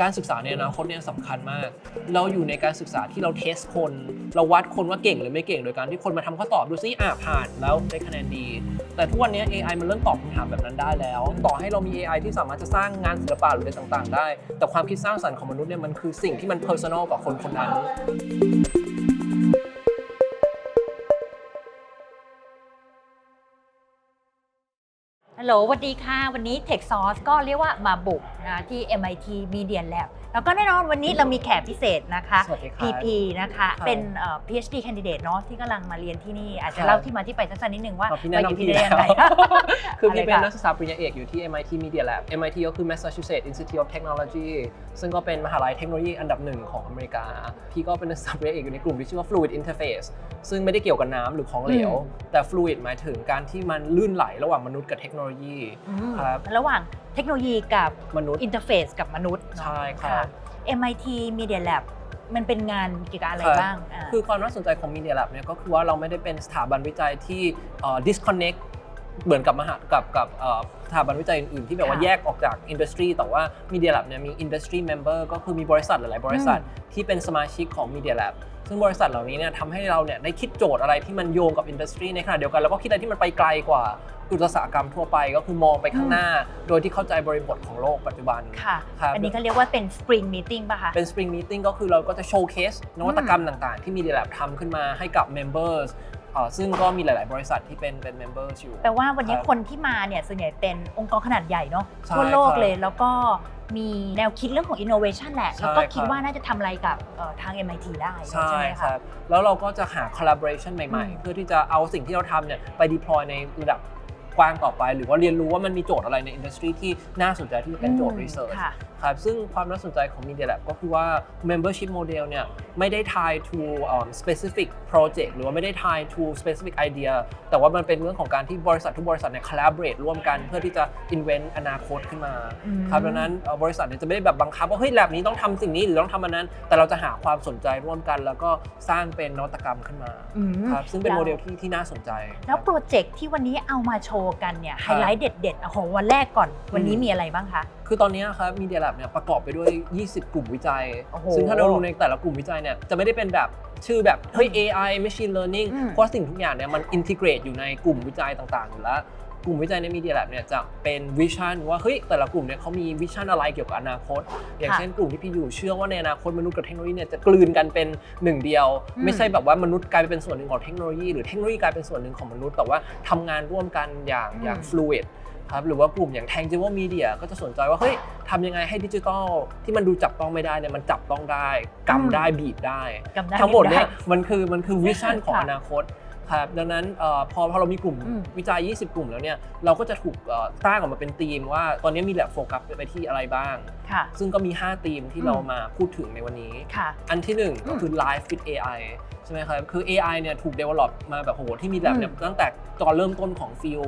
การศึกษาในอนาคตเนี่ยสำคัญมาก เราอยู่ในการศึกษาที่เราเทสคน เราวัดคนว่าเก่งหรือไม่เก่ง โดยการที่คนมาทำข้อตอบดูซิอ่าผ่านแล้วได้คะแนนดี แต่ทุกวันนี้ AI มันเริ่มตอบคำถามแบบนั้นได้แล้ว ต่อให้เรามี AI ที่สามารถจะสร้างงานศิลปะหรืออะไรต่าง ๆ ได้ แต่ความคิดสร้างสรรค์ของมนุษย์เนี่ยมันคือสิ่งที่มันเพอร์ซันอลกับคนคนนั้น โหลสวัสดีค่ะ วันนี้ Tech Source ก็เรียกว่ามาบุกนะที่ MIT Media Lab แล้วก็แน่นอนวันนี้เรามีแขกพิเศษนะคะ สวัสดีครับ PP นะคะ ครับเป็นเอ่อ PhD candidate เนาะที่กำลังมาเรียนที่นี่ อาจคจะรับ เล่าที่มาที่ไปสั้นๆนิดนึงว่าอ๋อพี่แนะนำมาอยู่พี่ที่ได้แล้วยังไง คือพี่เป็นอะไรคะนักศึกษาปริญญาเอกอยู่ที่ MIT Media Lab MIT ก็คือ Massachusetts Institute of Technology ซึ่งก็เป็นมหาลัยเทคโนโลยีอันดับหนึ่งของอเมริกา พี่ก็เป็นนักศึกษาปริญญาเอกอยู่ในกลุ่มที่ชื่อว่า Fluid Interface ซึ่งไม่ได้เกี่ยวกับน้ำหรือของเหลว แต่ fluid หมายถึงการที่มันลื่นไหลระหว่างมนุษย์กับเทคโนโลยีอืมครับระหว่างเทคโนโลยีกับมนุษย์อินเทอร์เฟซกับมนุษย์เนอะใช่ครับะ MIT Media Lab มันเป็นงานเกี่ยวกับอะไรครับบ้างอ่าคือความน่าสนใจของ Media Lab เนี่ยก็คือว่าเราไม่ได้เป็นสถาบันวิจัยที่เอ่อ disconnect เหมือนกับมหากับกับเอ่อสถาบันวิจัยอื่นๆ ที่แบบว่าค่ะแยกออกจากอินดัสทรีแต่ว่า Media Lab เนี่ยมี industry member ก็คือมีบริษัทหลายๆ บริษัทที่เป็นสมาชิกของ Media Lab ซึ่งบริษัทเหล่านี้เนี่ยทำให้เราเนี่ยได้คิดโจทย์อะไรที่มันโยงกับอินดัสทรีในขณะเดียวกันแล้วก็คิดอะไรที่มันไปไกลกว่าอุตสาหกรรมทั่วไปก็คือมองไปข้างหน้า โดยที่เข้าใจบริบทของโลกปัจจุบันค่ะครับอันนี้ก็เรียกว่าเป็น Spring Meeting ป่ะคะเป็น Spring Meeting ก็คือเราก็จะโชว์เคสนวัตกรรมต่างๆ ที่ Media Lab ทำขึ้นมาให้กับ Members เอ่อซึ่งก็มีหลาย ๆ บริษัทที่เป็นเป็น Members อยู่แปลว่าวันนี้ครับคนที่มาเนี่ยส่วนใหญ่เป็นองค์กรขนาดใหญ่เนาะใช่ทั่วโลกครับเลยแล้วก็มีแนวคิดเรื่องของ innovation แหละ ใช่แล้วก็คิดครับ ว่าน่าจะทำอะไรกับเอ่อทาง MIT ได้ใช่ไหมคคะ รับ แล้วเราก็จะหา collaboration ใหม่ อืม ๆ เพื่อที่จะเอาสิ่งที่เราทำเนี่ยไป deploy ในระดับก ว้างต่อไป หรือว่าเรียนรู้ว่ามันมีโจทย์อะไรในอินดัสทรีที่น่าสนใจที่จะเป็นโจทย์อืม research ค่ะครับซึ่งความน่าสนใจของ Media Lab ก็คือว่า membership model เนี่ยไม่ได้ tie to um, specific project หรือว่าไม่ได้ tie to specific idea แต่ว่ามันเป็นเรื่องของการที่บริษัททุกบริษัทเนี่ย collaborate ร่วมกันเพื่อที่จะ invent อนาคตขึ้นมาอืมครับดังนั้นเอ่อบริษัทเนี่ยจะไม่ได้แบบบังคับว่าเฮ้ย lab นี้ต้องทำสิ่งนี้หรือต้องทำอันนั้น แต่เราจะหาความสนใจร่วมกัน แล้วก็สร้างเป็นนวัตกรรมขึ้นมาอืมครับซึ่งเป็นแล้วโมเดลที่ที่น่าสนใจ แล้วโปรเจกต์ที่วันนี้เอามาโชว์กันเนี่ยไฮไลท์เด็ดๆอะของวันแรกก่อน วันนี้อืมมีอะไรบ้างคะ คือตอนนี้ครับ Media Lab เนี่ยประกอบไปด้วย 20 กลุ่มวิจัยโอ้โหซึ่งถ้าเราดูในแต่ละกลุ่มวิจัยเนี่ยจะไม่ได้เป็นแบบชื่อแบบเฮ้ย AI Machine Learning อืมเพราะสิ่งทุกอย่างเนี่ยมันอินทิเกรตอยู่ในกลุ่มวิจัยต่างๆอยู่แล้ว กลุ่มวิจัยใน Media Lab เนี่ยจะเป็นวิชั่นว่าเฮ้ยแต่ละกลุ่มเนี่ยเขามีวิชั่นอะไรเกี่ยวกับอนาคต อย่างค่ะเช่นกลุ่มที่พี่อยู่เชื่อว่าในอนาคตมนุษย์กับเทคโนโลยีเนี่ยจะกลืนกันเป็นหนึ่งเดียวอืมไม่ใช่แบบว่ามนุษย์กลายไปเป็นส่วนหนึ่งของเทคโนโลยีหรือเทคโนโลยีกลายเป็นส่วนหนึ่งของมนุษย์แต่ว่าทำงานร่วมกันอย่างอย่าง fluid ครับหรือว่ากลุ่มอย่าง tangible media ก็จะสนใจว่าเฮ้ยทำยังไงให้ดิจิทัลที่มันดูจับต้องไม่ได้เนี่ยมันจับต้องได้กำได้บีบได้กำได้ทั้งหมดเนี่ยไมันคือมันคือวิชั่นของค่ะอนาคต ครับดังนั้นเอ่อพอพอเรามีกลุ่มอืม วิจัย 20 กลุ่มแล้วเนี่ยเราก็จะถูกเอ่อสร้างออกมาเป็นธีมว่าตอนนี้มีแลบโฟกัสไปที่อะไรบ้าง ค่ะ ซึ่งก็มี 5 ธีมที่อืมเรามาพูดถึงในวันนี้ ค่ะ อันที่1ก็คือ Life with AI ใช่ไหมครับ คือ AI เนี่ยถูก develop มาแบบโหที่มีแลบเนี่ยตั้งแต่ตอนเริ่มต้นของฟิล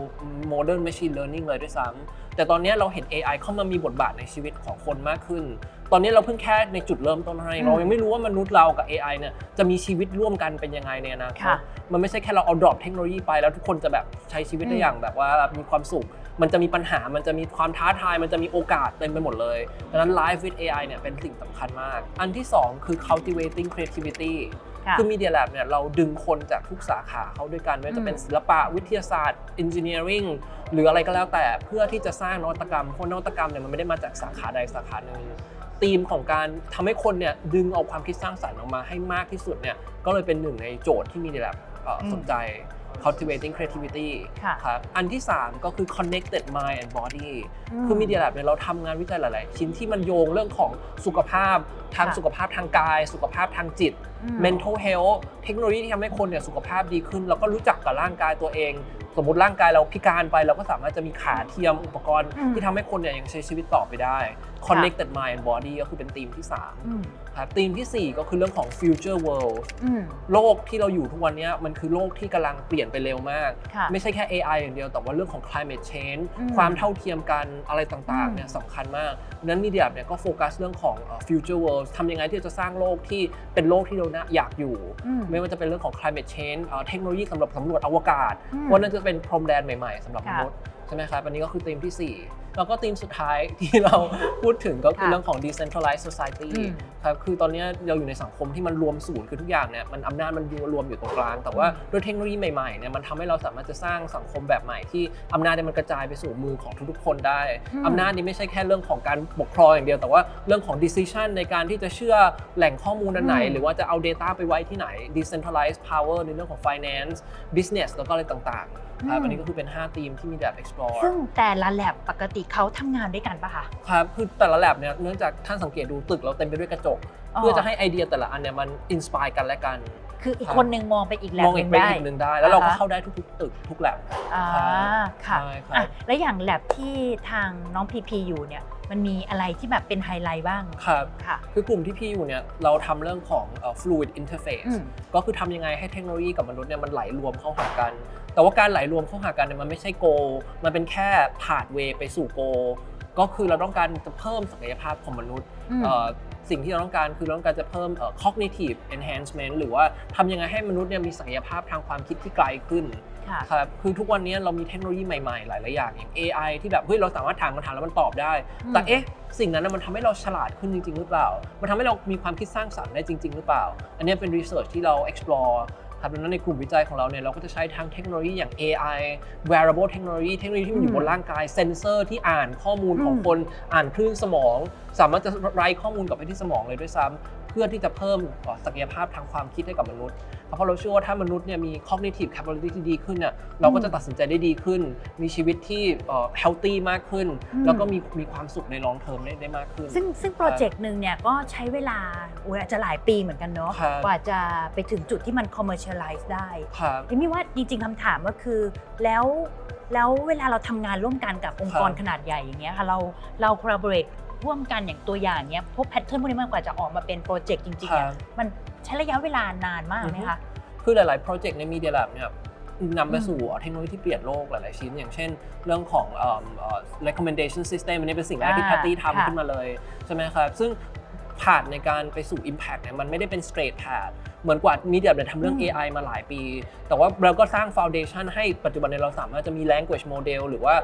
modern machine learning เลยด้วยซ้ำแต่ตอนนี้เราเห็น AI เข้ามามีบทบาทในชีวิตของคนมากขึ้น ตอนนี้เราเพิ่งแค่ในจุดเริ่มต้นเท่านั้นเองอืมเรายังไม่รู้ว่ามนุษย์เรากับ AI เนี่ยจะมีชีวิตร่วมกันเป็นยังไงในอนาคตค่ะมันไม่ใช่แค่เราเอา drop เทคโนโลยีไปแล้วทุกคนจะแบบใช้ชีวิตได้อืม อย่างแบบว่ามีความสุข มันจะมีปัญหามันจะมีความท้าทาย มันจะมีโอกาสเต็มไปหมดเลยดังนั้น Life with AI เนี่ยเป็นสิ่งสำคัญมาก อันที่2คือ cultivating creativity ค่ะ คือ Media Lab เนี่ยเราดึงคนจากทุกสาขาเข้าด้วยกันไม่ว่าจะเป็นอืมศิลปะวิทยาศาสตร์ engineering หรืออะไรก็แล้วแต่เพื่อที่จะสร้างนวัตกรรมเพราะนวัตกรรมเนี่ยมันไม่ได้มาจากสาขาใดสาขาหนึ่ง ธีมของการทำให้คนเนี่ยดึงเอาความคิดสร้างสรรค์ออกมาให้มากที่สุดเนี่ยก็เลยเป็นหนึ่งในโจทย์ที่ Media Lab เอ่ออมสนใจ cultivating creativity ค่ะครับ อันที่ 3 ก็คือ connected mind and body มคือ Media Lab เนี่ยเราทำงานวิจัยหลาย ๆ ชิ้นที่มันโยงเรื่องของสุขภาพ ทางค่ะสุขภาพทางกาย สุขภาพทางจิตอืม mental health เทคโนโลยีที่ทำให้คนเนี่ยสุขภาพดีขึ้น แล้วก็รู้จักกับร่างกายตัวเอง สมมติร่างกายเราพิการไป เราก็สามารถจะมีขาเทียมอุปกรณ์อืมที่ทำให้คนเนี่ยยังใช้ชีวิตต่อไปได้ connected mind and body ก็คือเป็นธีมที่อืม3ครับธีมทีสี่ 4 ก็คือเรื่องของ future world อืมโลกที่เราอยู่ทุกวันเนี้ยมันคือโลกที่กำลังเปลี่ยนไปเร็วมากค่ะไม่ใช่แค่ AI อย่างเดียว แต่ว่าเรื่องของ climate change อืมความเท่าเทียมกันอะไรต่างอืๆมเนี่ยสำคัญมากดังนั้นมีเดียเนี่ยก็โฟกัสเรื่องของเอ่อ future world ทำยังไงที่จะสร้างโลกที่เป็นโลกที่เรานะอยากอยู่อืมไม่ว่าจะเป็นเรื่องของ climate change เอ่อเทคโนโลยีสำหรับสำรวจอวกาศอืมว่านั่นจะเป็นพรมแดนใหม่ ๆสำหรับมค่ะนุษย์ ช่ไหมครับ อันนี้ก็คือธีมที่ 4 แล้วก็ธีมสุดท้ายที่เราพูดถึงก็คือค่ะเรื่องของ decentralized society อืมครับ คือตอนนี้เราอยู่ในสังคมที่มันรวมศูนย์คือทุกอย่างเนี่ยมันอำนาจมันรวมอยู่ตรงกลาง แต่ว่าด้วยเทคโนโลยีใหม่ๆเนี่ยมันทำให้เราสามารถจะสร้างสังคมแบบใหม่ที่อำนาจเนี่ยมันกระจายไปสู่มือของทุกๆคนได้อืมอำนาจนี้ไม่ใช่แค่เรื่องของการปกครองอย่างเดียว แต่ว่าเรื่องของ decision ในการที่จะเชื่อแหล่งข้อมูลอันไหนอืมหรือว่าจะเอา Data ไปไว้ที่ไหน decentralized power ในเรื่องของ finance business แล้วก็อะไรต่างๆ ครับอืมอันนี้ก็คือเป็น5ธีมที่มีแบบ explore ซึ่งแต่ละแลบปกติเขาทำงานด้วยกันปะคะ ครับคือแต่ละ lab เนี่ยเนื่องจากท่านสังเกตดูตึกเราเต็มไปด้วยกระจก อ๋อ เพื่อจะให้ไอเดียแต่ละอันเนี่ยมัน inspire กันและกัน คืออีกครับคนนึงมองไปอีกแลมบองหอีนึ่กงไปได้อีกหนึ่งได้ แล้วเราก็อ่าฮะเข้าได้ทุกๆตึกทุก lab อ่าค่ะใช่ครับอะแล้วอย่างแลบที่ทางน้องพีพีอยู่เนี่ยมันมีอะไรที่แบบเป็นไฮไลท์บ้างครับค่ะคือกลุ่มที่พี่อยู่เนี่ยเราทำเรื่องของเอ่อ fluid interface อืมก็คือทำยังไงให้เทคโนโลยีกับมนุษย์เนี่ยมันไหลรวมเข้าหากัน แต่ว่าการไหลรวมเข้าหากันเนี่ยมันไม่ใช่โก มันเป็นแค่ผ่านเวไปสู่โก ก็คือเราต้องการจะเพิ่มศักยภาพของมนุษย์อืมเอ่อสิ่งที่เราต้องการคือเราต้องการจะเพิ่มเอ่อ cognitive enhancement หรือว่าทำยังไงให้มนุษย์เนี่ยมีศักยภาพทางความคิดที่ไกลขึ้นค่ะครับคือทุกวันนี้เรามีเทคโนโลยีใหม่ๆ หลายๆอย่างอย่าง AI ที่แบบเฮ้ยเราสามารถถามคำถามแล้วมันตอบได้อืมแต่เอ๊ะสิ่งนั้นนะมันทำให้เราฉลาดขึ้นจริง ๆ หรือเปล่า มันทำให้เรามีความคิดสร้างสรรค์ได้จริง ๆ หรือเปล่า อันนี้เป็น research ที่เรา explore ครับดังนั้นในกลุ่มวิจัยของเราเนี่ยเราก็จะใช้ทั้งเทคโนโลยีอย่าง AI wearable technology เทคโนโลยีที่มันอยู่บนร่างกายเซนเซอร์ที่อ่านข้อมูลของอืมคนอ่านคลื่นสมอง สามารถจะไรข้อมูลกลับไปที่สมองเลยด้วยซ้ำ เพื่อที่จะเพิ่มเอ่อศักยภาพทางความคิดให้กับมนุษย์ เพราะเราเชื่อว่าถ้ามนุษย์เนี่ยมี cognitive capability ที่ดีขึ้นเนี่ยเราก็จะตัดสินใจได้ดีขึ้น มีชีวิตที่เอ่อ healthy มากขึ้นอืมแล้วก็มีมีความสุขใน long term ได้ได้มากขึ้น ซึ่งซึ่งโปรเจกต์หนึ่งเนี่ยก็ใช้เวลาโอ้ยอาจจะหลายปีเหมือนกันเนาะครับกว่าจะไปถึงจุดที่มัน commercialize ได้ครับเอมี่ว่าจริงๆคำถามก็คือแล้วแล้วเวลาเราทำงานร่วมกันกับองค์กรครับขนาดใหญ่อย่างเงี้ยค่ะเราเรา collaborate ร่วมกันอย่างตัวอย่างเนี้ยพวกแพทเทิร์นพวกนี้มันกว่าจะออกมาเป็นโปรเจกต์จริงๆเนี่ยครับมันใช้ระยะเวลานานมากไหมคะคือหลายๆโปรเจกต์ใน Media Lab เนี่ยนำไปสู่เทคโนโลยีที่เปลี่ยนโลกหลายๆชิ้น อย่างเช่น เรื่องของเอิ่มเอ่อ recommendation system อันนี้เป็นสิ่งแรกที่อ่าแพตตี้ค่ะทำขึ้นมาเลยใช่ไหมครับซึ่งผ่านในการไปสู่ Impact เนี่ยมันไม่ได้เป็น straight path เหมือนกว่า Media Lab เนี่ยทำเรื่องอืม AI มาหลายปี แต่ว่าเราก็สร้าง foundation ให้ปัจจุบันเนยเราสามารถจะมี language model หรือว่า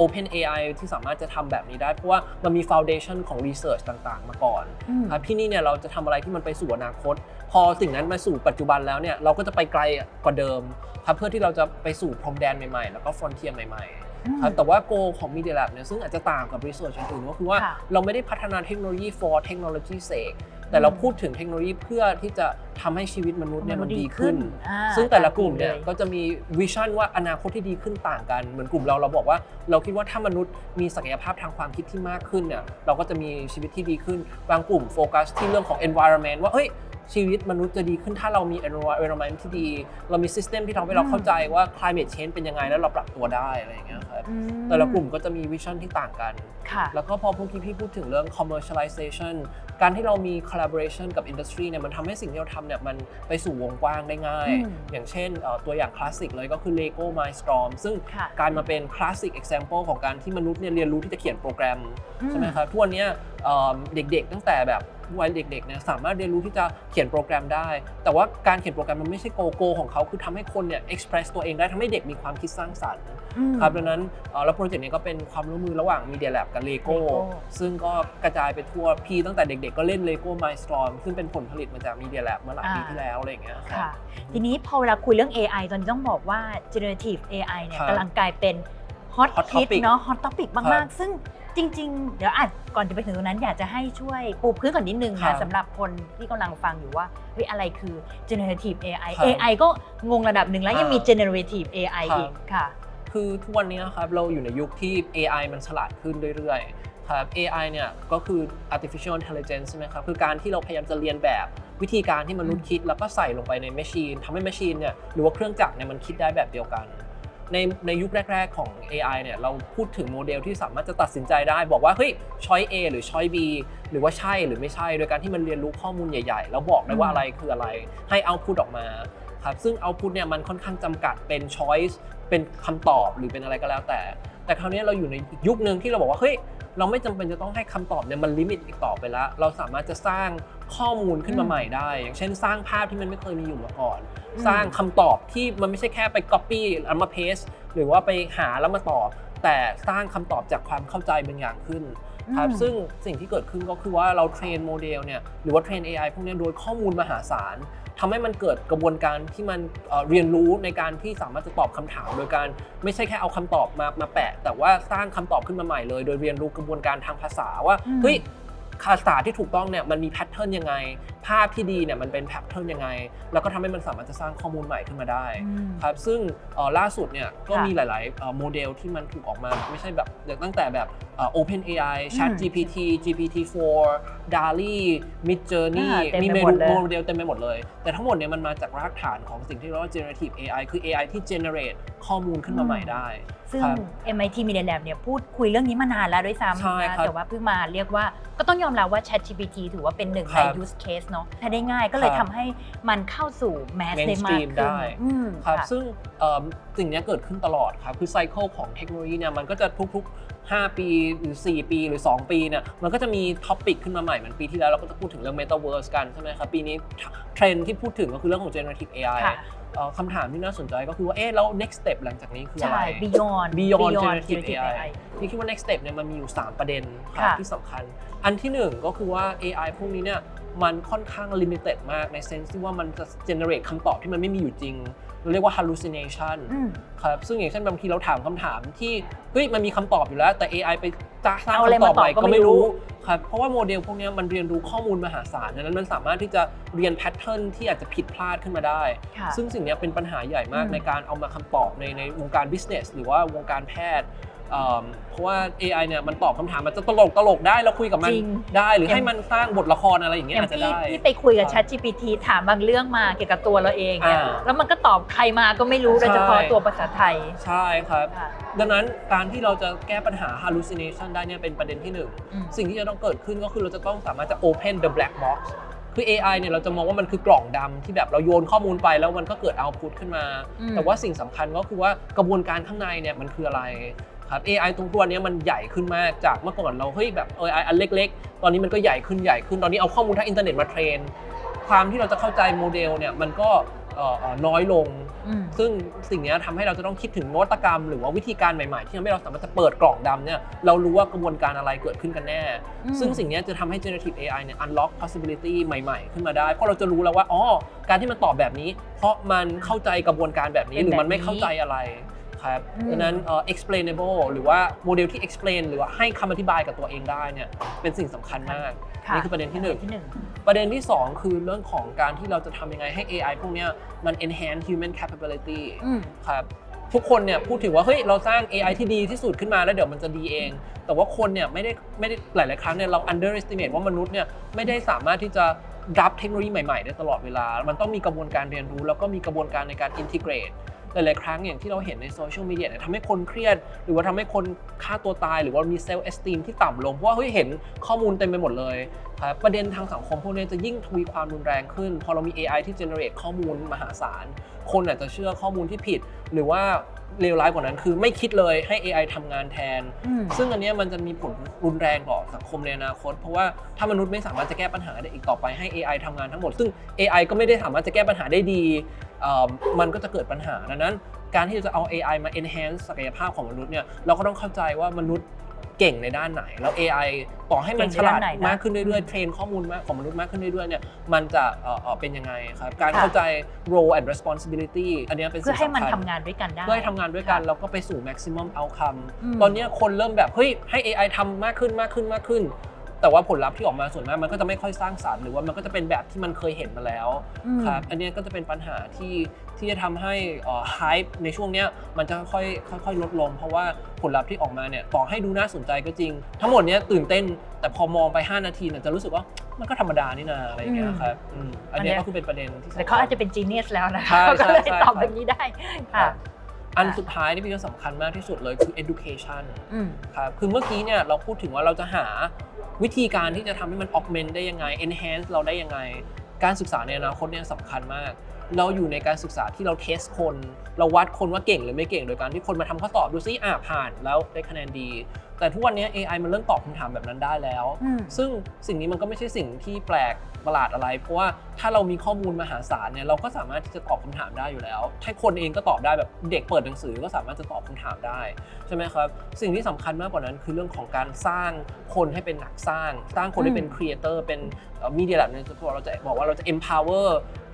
Open AI ที่สามารถจะทำแบบนี้ได้ เพราะว่ามันมี foundation ของ research ต่างๆ มาก่อนอืมครับที่นี่เนี่ยเราจะทำอะไรที่มันไปสู่อนาคต พอสิ่งนั้นมาสู่ปัจจุบันแล้วเนี่ยเราก็จะไปไกลกว่าเดิมครับเพื่อที่เราจะไปสู่พรมแดนใหม่ๆ แล้วก็ฟรอนเทียใหม่ๆครับแต่ว่าโกของ Media Lab เนี่ยซึ่งอาจจะต่างกับ Research อื่นๆก็คือว่าค่ะเราไม่ได้พัฒนาเทคโนโลยี for technology sake แต่เราพูดถึงเทคโนโลยีเพื่อที่จะทำให้ชีวิตมนุษย์เนี่ยมันดีขึ้นอ่าซึ่งแต่ละกลุ่มเนี่ยดีก็จะมีวิชั่นว่าอนาคตที่ดีขึ้นต่างกัน เหมือนกลุ่มเราเราบอกว่า เราคิดว่าถ้ามนุษย์มีศักยภาพทางความคิดที่มากขึ้นเนี่ยเราก็จะมีชีวิตที่ดีขึ้น บางกลุ่มโฟกัสที่เรื่องของ environment ว่าเฮ้ย ชีวิตมนุษย์จะดีขึ้นถ้าเรามี environment ที่ดี เรามี system ที่ทำให้เราเข้าใจว่า climate change เป็นยังไงแล้วเราปรับตัวได้อะไรอย่างเงี้ยครับอืมแต่ละกลุ่มก็จะมีวิชั่นที่ต่างกันค่ะแล้วก็พอเมื่อกี้พี่พูดถึงเรื่อง commercialization การที่เรามี collaboration กับ industry เนี่ยมันทำให้สิ่งที่เราทำเนี่ยมันไปสู่วงกว้างได้ง่ายอืมอย่างเช่นเอ่อตัวอย่างคลาสสิกเลยก็คือ Lego Mindstorm ซึ่งค่ะกลารมาเป็น classic example ของการที่มนุษย์เนี่ยเรียนรู้ที่จะเขียนโปรแกรมอืมใช่ไหมครับทุกวันเนี้ยเอ่อเด็กๆตั้งแต่แบบ วัยเด็กๆเนี่ยสามารถเรียนรู้ที่จะเขียนโปรแกรมได้ แต่ว่าการเขียนโปรแกรมมันไม่ใช่โกโกของเขาคือทำให้คนเนี่ย express ตัวเองได้ทำให้เด็กมีความคิดสร้างสรรค์อืมครับดังนั้นเอ่อแล้วโปรเจกต์นี้ก็เป็นความร่วมมือระหว่าง Media Lab กับ Lego Lego ซึ่งก็กระจายไปทั่วพี่ตั้งแต่เด็กๆ ก็เล่น Lego Mindstorm ซึ่งเป็นผลผลิตมาจาก Media Lab เมื่อหลายปีอ่าที่แล้วอะไรอย่างเงี้ยครับค่ะทีนี้พอเวลาคุยเรื่อง AI ตอนนี้ต้องบอกว่า generative AI เนี่ยครับกำลังกลายเป็น hot hot hit topic เนาะ hot topic ครัมากบๆ ซึ่งจริง ๆ เดี๋ยวอาจก่อนจะไปถึงตรงนั้นอยากจะให้ช่วยปูพื้นก่อนนิดนึงครันะบสำหรับคนที่กำลังฟังอยู่ว่าเฮ้ยอะไรคือ generative AI ครับ AI ก็งงระดับหนึ่งแล้วยังมีครับ generative AI ครับ อีกค่ะ คือทุกวันนี้ครับเราอยู่ในยุคที่ AI มันฉลาดขึ้นเรื่อยๆครับ AI เนี่ยก็คือ artificial intelligence ใช่ไหมครับคือการที่เราพยายามจะเรียนแบบวิธีการที่มนุษย์คิด แล้วก็ใส่ลงไปในแมชชีนทำให้แมชชีนเนี่ยหรือว่าเครื่องจักรเนี่ยมันคิดได้แบบเดียวกัน ในในยุคแรก ๆของ AI เนี่ยเราพูดถึงโมเดลที่สามารถจะตัดสินใจได้ บอกว่าเฮ้ยช้อย A หรือช้อย B หรือว่าใช่หรือไม่ใช่ โดยการที่มันเรียนรู้ข้อมูลใหญ่ๆ แล้วบอกได้ว่าอืมอะไรคืออะไรให้เอาพุตออกมาครับซึ่งเอาพุตเนี่ยมันค่อนข้างจำกัดเป็นช้อยส์เป็นคำตอบหรือเป็นอะไรก็แล้วแต่ แต่คราวนี้เราอยู่ในอีกยุคหนึ่งที่เราบอกว่าเฮ้ยเราไม่จำเป็นจะต้องให้คำตอบเนี่ยมันลิมิตอีกต่อไปแล้ว เราสามารถจะสร้าง ข้อมูลขึ้นมาอืมใหม่ได้ อย่างเช่น สร้างภาพที่มันไม่เคยมีอยู่มาก่อนอืมสร้างคำตอบที่มันไม่ใช่แค่ไป copy แล้วมา paste หรือว่าไปหาแล้วมาตอบ แต่สร้างคำตอบจากความเข้าใจบางอย่างขึ้นครับอืมซึ่งสิ่งที่เกิดขึ้นก็คือว่าเราเทรนโมเดลเนี่ยหรือว่าเทรน AI พวกเนี้ยโดยข้อมูลมหาศาลทำให้มันเกิดกระบวนการที่มันเอ่อเรียนรู้ในการที่สามารถจะตอบคำถาม โดยการไม่ใช่แค่เอาคำตอบมามาแปะ แต่ว่าสร้างคำตอบขึ้นมาใหม่เลย โดยเรียนรู้กระบวนการทางภาษาว่าอืมเฮ้ย ภาษาที่ถูกต้องเนี่ยมันมีแพทเทิร์นยังไง ภาพที่ดีเนี่ยมันเป็นแพทเทิร์นยังไง แล้วก็ทำให้มันสามารถจะสร้างข้อมูลใหม่ขึ้นมาได้อืมครับซึ่งเอ่อล่าสุดเนี่ยก็ค่ะมีหลายๆเอ่อโมเดลที่มันถูกออกมาไม่ใช่แบบตั้งแต่แบบเอ่อ Open AI อืม Chat GPT GPT-4 DALL-E Mid Journey อ่าเต็มมีไปเมหมนูดเลยโมเดลเต็มไปหมดเลย แต่ทั้งหมดเนี่ยมันมาจากรากฐานของสิ่งที่เรียกว่า generative AI คือ AI ที่ generate ข้อมูลขึ้นมาใหม่ได้ ซึ่งครับ MIT Media Lab เนี่ยพูดคุยเรื่องนี้มานานแล้วด้วยซ้ำใช่นะครับแต่ว่าเพิ่งมาเรียกว่าก็ต้องยอมรับว่า ChatGPT ถือว่าเป็นหนึ่งครัในบ use case เนาะใช้ได้ง่ายก็เลยครัทำบให้มันเข้าสู่ mass ได้มาก mainstream ขึ้นได้ อืมครับค่ะซึ่งเอิ่มสิ่งเนี้ยเกิดขึ้นตลอดครับ คือไซเคิลของเทคโนโลยีเนี่ยมันก็จะทุกๆ 5 ปีหรือ 4 ปีหรือ 2 ปีเนี่ยมันก็จะมีท็อปิกขึ้นมาใหม่เหมือนปีที่แล้วเราก็จะพูดถึงเรื่อง Metaverse กันใช่ไหมครับ ปีนี้เทรนด์ที่พูดถึงก็คือเรื่องของ generative AI ค่ะ เอ่อคำถามที่น่าสนใจก็คือว่าเอ๊ะแล้ว next step หลังจากนี้คืออะไร ใช่ beyond beyond beyond generative AI พี่คิดว่า next step เนี่ยมันมีอยู่ 3 ประเด็นครับค่ะที่สำคัญ อันที่ 1 ก็คือว่า AI พวกนี้เนี่ยมันค่อนข้าง limited มากในเซนส์ที่ว่ามันจะ generate คำตอบที่มันไม่มีอยู่จริง เราเรียกว่า hallucination อืมครับซึ่งอย่างเช่นบางทีเราถามคำถามที่เฮ้ยมันมีคำตอบอยู่แล้ว แต่ AI ไปจ้าสร้างเอาอะไรคำตอบมาตอบใหม่ก็ก็ไม่ไม่รู้รู้ครับเพราะว่าโมเดลพวกเนี้ยมันเรียนรู้ข้อมูลมหาศาลดังนั้นมันสามารถที่จะเรียนแพทเทิร์นที่อาจจะผิดพลาดขึ้นมาได้ค่ะซึ่งสิ่งเนี้ยเป็นปัญหาใหญ่มากอืมในการเอามาคำตอบในในวงการ business หรือว่าวงการแพทย์ เอิ่มเพราะว่า AI เนี่ยมันตอบคำถามมันจะตลกตลกได้เราคุยกับมันจริงได้หรืออย่างให้มันสร้างบทละครอะไรอย่างอเงี้ยย่างอาจจะพี่ได้ พี่ไปคุยกับครับ ChatGPT ถามบางเรื่องมาเกี่ยวกับตัวเราเองเนี่ยอ่าแล้วมันก็ตอบใครมาก็ไม่รู้ใช่โดยเฉพาะตัวภาษาไทยใช่ครับ ค่ะดังนั้นการที่เราจะแก้ปัญหา hallucination ได้เนี่ยเป็นประเด็นที่หนึ่ง อืม สิ่งที่จะต้องเกิดขึ้นก็คือเราจะต้องสามารถจะ open the black box คือ AI เนี่ยเราจะมองว่ามันคือกล่องดำที่แบบเราโยนข้อมูลไปแล้วมันก็เกิด output ขึ้นมา อืม แต่ว่าสิ่งสำคัญก็คือว่ากระบวนการข้างในเนี่ยมันคืออะไร ครับ AI ตรงตัวเนี้ยมันใหญ่ขึ้นมากจากเมื่อก่อนเราเฮ้ยแบบ AI อันเล็ก ๆ ตอนนี้มันก็ใหญ่ขึ้นใหญ่ขึ้น ตอนนี้เอาข้อมูลทางอินเทอร์เน็ตมาเทรน ความที่เราจะเข้าใจโมเดลเนี่ยมันก็เอ่อเอ่อน้อยลงอืมซึ่งสิ่งเนี้ยทำให้เราจะต้องคิดถึงนวัตกรรม หรือว่าวิธีการใหม่ๆ ที่ทำให้เราสามารถจะเปิดกล่องดำเนี่ยเรารู้ว่ากระบวนการอะไรเกิดขึ้นกันแน่อืมซึ่งสิ่งเนี้ยจะทำให้ generative AI เนี่ย unlock possibility ใหม่ๆ ขึ้นมาได้ เพราะเราจะรู้แล้วว่าอ๋อการที่มันตอบแบบนี้ เพราะมันเข้าใจกระบวนการแบบนี้เป็นหรือมันไม่แบบนี้เข้าใจอะไร ครับอืมดังนั้นเอ่อ explainable หรือว่าโมเดลที่ explain หรือว่าให้คำอธิบายกับตัวเองได้เนี่ยเป็นสิ่งสำคัญมาก ค่ะนี่คือประเด็นที่หนึ่ง ที่หนึ่ง ประเด็นที่ 2 คือเรื่องของการที่เราจะทำยังไงให้ AI พวกเนี้ยมัน enhance human capability อืม ครับ ทุกคนเนี่ยพูดถึงว่า เฮ้ย เราสร้าง AI ที่ดีที่สุดขึ้นมาแล้วเดี๋ยวมันจะดีเอง แต่ว่าคนเนี่ยไม่ได้ไม่ได้หลาย ๆ ครั้งเนี่ยเรา underestimate ว่ามนุษย์เนี่ยไม่ได้สามารถที่จะรับเทคโนโลยีใหม่ ๆ ได้ตลอดเวลา มันต้องมีกระบวนการเรียนรู้ แล้วก็มีกระบวนการในการ integrate หลายๆครั้งอย่างที่เราเห็นในโซเชียลมีเดียเนี่ยทำให้คนเครียด หรือว่าทำให้คนฆ่าตัวตาย หรือว่ามีเซลล์เอสติมที่ต่ำลง เพราะว่าเฮ้ยเห็นข้อมูลเต็มไปหมดเลยครับประเด็นทางสังคมพวกนี้จะยิ่งทวีความรุนแรงขึ้น พอเรามี AI ที่ generate ข้อมูลมหาศาล คนอาจจะเชื่อข้อมูลที่ผิด หรือว่า เลวร้ายกว่านั้นคือไม่คิดเลยให้ AI ทำงานแทน อืม ซึ่งอันเนี้ยมันจะมีผลรุนแรงต่อสังคมในอนาคต เพราะว่าถ้ามนุษย์ไม่สามารถจะแก้ปัญหาได้อีกต่อไปให้ AI ทำงานทั้งหมด ซึ่ง AI ก็ไม่ได้สามารถจะแก้ปัญหาได้ดีเอ่อมันก็จะเกิดปัญหาดังนั้น การที่จะเอา AI มา enhance ศักยภาพของมนุษย์เนี่ยเราก็ต้องเข้าใจว่ามนุษย์ เก่งในด้านไหน แล้ว AI ต่อให้มันฉลาดเก่งในด้านไหนนะมากขึ้นเรื่อยๆ เทรนข้อมูลมากของมนุษย์มากขึ้นเรื่อยๆเนี่ยมันจะเอ่อเอ่อเป็นยังไงครับ การค่ะเข้าใจ role and responsibility อันเนี้ยเป็นเพื่สิ่องให้มันสำคัญทำงานด้วยกันได้เพื่อให้ทำงานด้วยกันค่ะแล้วก็ไปสู่ maximum outcome อืมตอนเนี้ยคนเริ่มแบบเฮ้ยให้ AI ทำมากขึ้นมากขึ้นมากขึ้น แต่ว่าผลลัพธ์ที่ออกมาส่วนมากมันก็จะไม่ค่อยสร้างสรรค์หรือว่ามันก็จะเป็นแบบที่มันเคยเห็นมาแล้วอืมครับอันเนี้ยก็จะเป็นปัญหาที่ที่จะทำให้เอ่อ hype ในช่วงเนี้ยมันจะค่อยๆค่อยๆลดลง เพราะว่าผลลัพธ์ที่ออกมาเนี่ยต่อให้ดูน่าสนใจก็จริง ทั้งหมดเนี้ยตื่นเต้น แต่พอมองไป 5 นาทีเนี่ยจะรู้สึกว่ามันก็ธรรมดานี่นาอะไรอย่างเงี้ยครับอืมอันเนี้ยอันเนี้ยก็คือเป็นประเด็นที่สำคัญแต่เขาอาจจะเป็น genius แล้วนะใช่เขาก็เลยใช่ตอบใช่แบบนี้ได้ครัค่ะบ อันสุดท้ายที่พี่ว่าสำคัญมากที่สุดเลยคือ education อืม ครับ คือเมื่อกี้เนี่ยเราพูดถึงว่าเราจะหาวิธีการที่จะทำให้มัน augment ได้ยังไง enhance เราได้ยังไง การศึกษาในอนาคตเนี่ยสำคัญมาก เราอยู่ในการศึกษาที่เราเทสคน เราวัดคนว่าเก่งหรือไม่เก่ง โดยการที่คนมาทำข้อสอบดูซิอ่าผ่านแล้วได้คะแนนดี แต่ทุกวันนี้ AI มันเริ่มตอบคำถามแบบนั้นได้แล้ว อืม ซึ่งสิ่งนี้มันก็ไม่ใช่สิ่งที่แปลกประหลาดอะไร เพราะว่าถ้าเรามีข้อมูลมหาศาลเนี่ยเราก็สามารถที่จะตอบคำถามได้อยู่แล้วถ้าคนเองก็ตอบได้แบบเด็กเปิดหนังสือก็สามารถจะตอบคำถามได้ใช่ไหมครับ สิ่งที่สำคัญมากกว่านั้นคือเรื่องของการสร้างคนให้เป็นนักสร้าง สร้างคนให้เป็นอืมครีเอเตอร์เป็นมีเดียแบบนี้เราจะบอกว่าเราจะ empower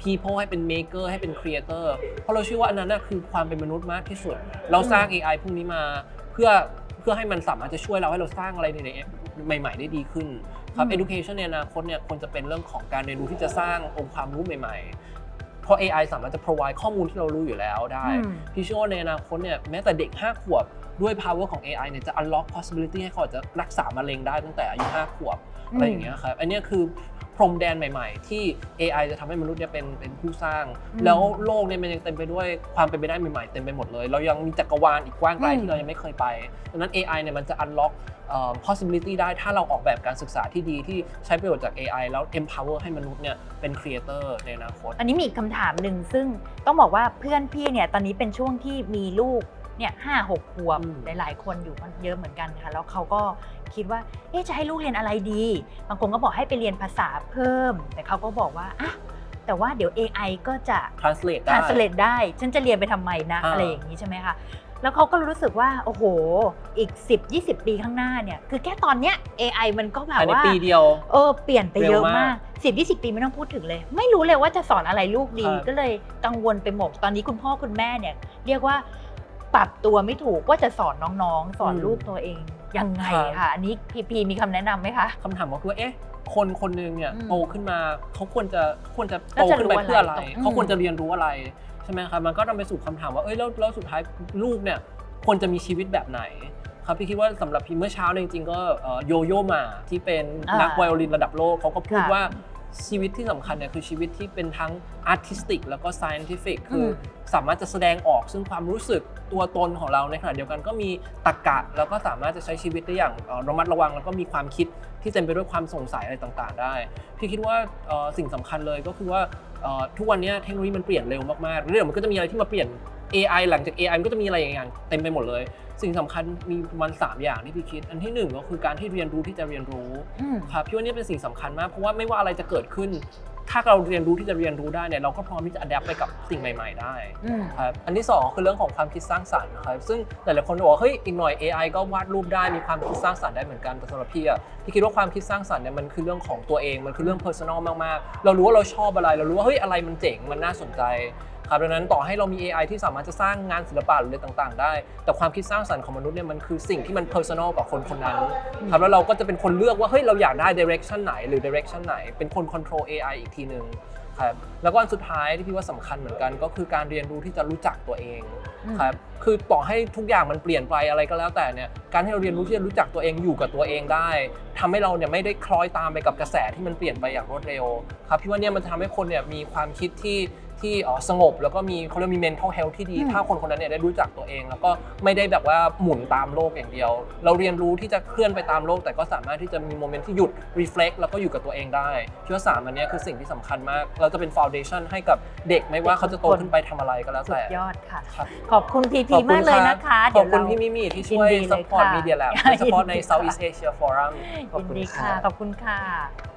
people ให้เป็น maker ให้เป็น creator เพราะเราเชื่อว่าอันนั้นน่ะคือความเป็นมนุษย์มากที่สุด เราสร้าง AI พวกนี้มาเพื่อ เพื่อให้มันสามารถจะช่วยเราให้เราสร้างอะไรในใหม่ ๆ ได้ดีขึ้นครับอืม education ในอนาคตเนี่ยควรจะเป็นเรื่องของการเรียนรู้ที่จะสร้างองค์ความรู้ใหม่ ๆ เพราะ AI สามารถจะ provide ข้อมูลที่เรารู้อยู่แล้วได้อืมพี่เชื่อว่าในอนาคตเนี่ยแม้แต่เด็ก 5 ขวบด้วย power ของ AI เนี่ยจะ unlock possibility ให้เขาอาจจะรักษามะเร็งได้ตั้งแต่อายุ 5 ขวบอะไรอย่างเงี้ยครับ อันเนี้ยคือ พรมแดนใหม่ ๆ ที่ AI จะทำให้มนุษย์เนี่ยเป็นเป็นผู้สร้าง อืมแล้วโลกเนี่ยมันยังเต็มไปด้วยความเป็นไปได้ใหม่ๆเต็มไปหมดเลย เรายังมีจักรวาลอีกกว้างไกลอืม ที่เรายังไม่เคยไปดังนั้น AI เนี่ยมันจะ unlock เอ่อ possibility ได้ถ้าเราออกแบบการศึกษาที่ดีที่ใช้ประโยชน์จาก AI แล้ว empower ให้มนุษย์เนี่ยเป็น creator ในอนาคต อันนี้มีอีกคำถามหนึ่งซึ่งต้องบอกว่าเพื่อนพี่เนี่ยตอนนี้เป็นช่วงที่มีลูก เนี่ยห้าหกขวบอืม หลาย ๆ คนอยู่เยอะเหมือนกันค่ะแล้วเขาก็คิดว่าเอ๊ะจะให้ลูกเรียนอะไรดี บางคนก็บอกให้ไปเรียนภาษาเพิ่ม แต่เขาก็บอกว่าอะแต่ว่าเดี๋ยว AI ก็จะ translate ได้ translate ได้ฉันจะเรียนไปทำไมนะ อ่า อะไรอย่างนี้ใช่ไหมคะ แล้วเขาก็รู้สึกว่า โอ้โห อีก 10 20 ปีข้างหน้าเนี่ย คือแค่ตอนเนี้ย AI มันก็แบบภายในว่า ปีเดียว เออ เปลี่ยนไปเยอะเร็วมามากก10 20ปีไม่ต้องพูดถึงเลย ไม่รู้เลยว่าจะสอนอะไรลูกดี ครับก็เลยกังวลไปหมด ตอนนี้คุณพ่อคุณแม่เนี่ย เรียกว่า ปรับตัวไม่ถูกว่าจะสอนน้องๆ สอนลูกตัวเองยังไงค่ะอันนี้พีพีมีคำแนะนำไหมคะคำถามก็คือว่าเอ๊ะคนคนหนึงเนี่ยอืมโตขึ้นมาเขาควรจะควรจะแล้โตวจะขึ้นไปรู้เพื่ออะไรอะไรอืมเขาควรจะเรียนรู้อะไรใช่ไหมครับมันก็นำไปสู่คำถามว่าเอ้ยแล้วแล้วสุดท้ายลูกเนี่ยควรจะมีชีวิตแบบไหนครับพี่คิดว่าสำหรับพี่เมื่อเช้าเนี่ยจริงๆก็เอ่อโยโย่มาที่เป็นนักอ่าไวโอลินระดับโลกเขาก็พูดค่ะว่า ชีวิตที่สำคัญเนี่ยคือชีวิตที่เป็นทั้งอาร์ติสติกแล้วก็ scientific คืออมสามารถจะแสดงออกซึ่งความรู้สึกตัวตนของเราในขณะเดียวกันก็มีตรรกะ แล้วก็สามารถจะใช้ชีวิตได้อย่างเอ่อระมัดระวัง แล้วก็มีความคิดที่เต็มไปด้วยความสงสัยอะไรต่างๆ ได้ พี่คิดว่าเอ่อสิ่งสำคัญเลยก็คือว่า เอ่อทุกวันนี้เทคโนโลยีมันเปลี่ยนเร็วมากๆแล้วเดี๋ยวมันก็จะมีอะไรที่มาเปลี่ยน AI หลังจาก AI มันก็จะมีอะไรอย่างๆเต็มไปหมดเลย สิ่งสำคัญมีประมันสามอย่างที่พี่คิด อันที่หนึ่งก็คือการที่เรียนรู้ที่จะเรียนรู้ อืม ครับพี่ว่านี่เป็นสิ่งสำคัญมากเพราะว่าไม่ว่าอะไรจะเกิดขึ้น ถ้าเราเรียนรู้ที่จะเรียนรู้ได้เนี่ยเราก็พร้อมที่จะอัดแอปไปกับสิ่งใหม่ ๆ ได้อืม ครับอันที่สองคือเรื่องของความคิดสร้างสรรค์นะครับซึ่งหลายๆคนบอกว่าเฮ้ยอีกหน่อย AI ก็วาดรูปได้มีความคิดสร้างสรรค์ได้เหมือนกันแต่สำหรับพี่อะพี่คิดว่าความคิดสร้างสรรค์เนี่ยมันคือเรื่องของตัวเองมันคือเรื่อง personal มากๆ เรารู้ว่าเราชอบอะไร เรารู้ว่าเฮ้ยอะไรมันเจ๋งมันน่าสนใจ ครับดังนั้นต่อให้เรามี AI ที่สามารถจะสร้างงานศิลปะหรืออะไรต่างๆ ได้ แต่ความคิดสร้างสรรค์ของมนุษย์เนี่ยมันคือสิ่งที่มัน personal กับคนคนนั้นครับแล้วเราก็จะเป็นคนเลือกว่าเฮ้ยเราอยากได้ direction ไหนหรือ direction ไหนเป็นคน control AI อีกทีหนึ่งครับแล้วก็อันสุดท้ายที่พี่ว่าสำคัญเหมือนกัน ก็คือการเรียนรู้ที่จะรู้จักตัวเองอืมครับคือต่อให้ทุกอย่างมันเปลี่ยนไปอะไรก็แล้วแต่เนี่ยการที่เราเรียนรู้ที่จะรู้จักตัวเองอยู่กับตัวเองได้ทำให้เราเนี่ยไม่ได้คล้อยตามไปกับกระแสที่มันเปลี่ยนไปอย่างรวดเร็วครับพี่ว่าเนี่ยมันทำให้คนเนี่ยมีความคิดที่ ที่เอ่อสงบ แล้วก็มีเขาเรียกมี mental health ที่ดี อืม ถ้าคนคนนั้นเนี่ยได้รู้จักตัวเอง แล้วก็ไม่ได้แบบว่าหมุนตามโลกอย่างเดียว เราเรียนรู้ที่จะเคลื่อนไปตามโลก แต่ก็สามารถที่จะมีโมเมนต์ที่หยุด reflect แล้วก็อยู่กับตัวเองได้พี่ว่าสามอันเนี้ยคือสิ่งที่สำคัญมาก เราจะเป็น foundation ให้กับเด็กไม่ว่าเขาจะโตขึ้นไปทำอะไรก็แล้วสุแต่ดยอดค่ะ ครับ ขอบคุณพีขพีอบคุณมากเลยรับนะคะ ขเดี๋อยบวคุณเราพี่มิมี่ที่ช่วยยินดีเลย support ค่ะ Media Lab ยินดีโดยเฉพาะในค่ะ Southeast Asia Forum ขอบยินคุณดีครัค่ะบขอบคุณค่ะ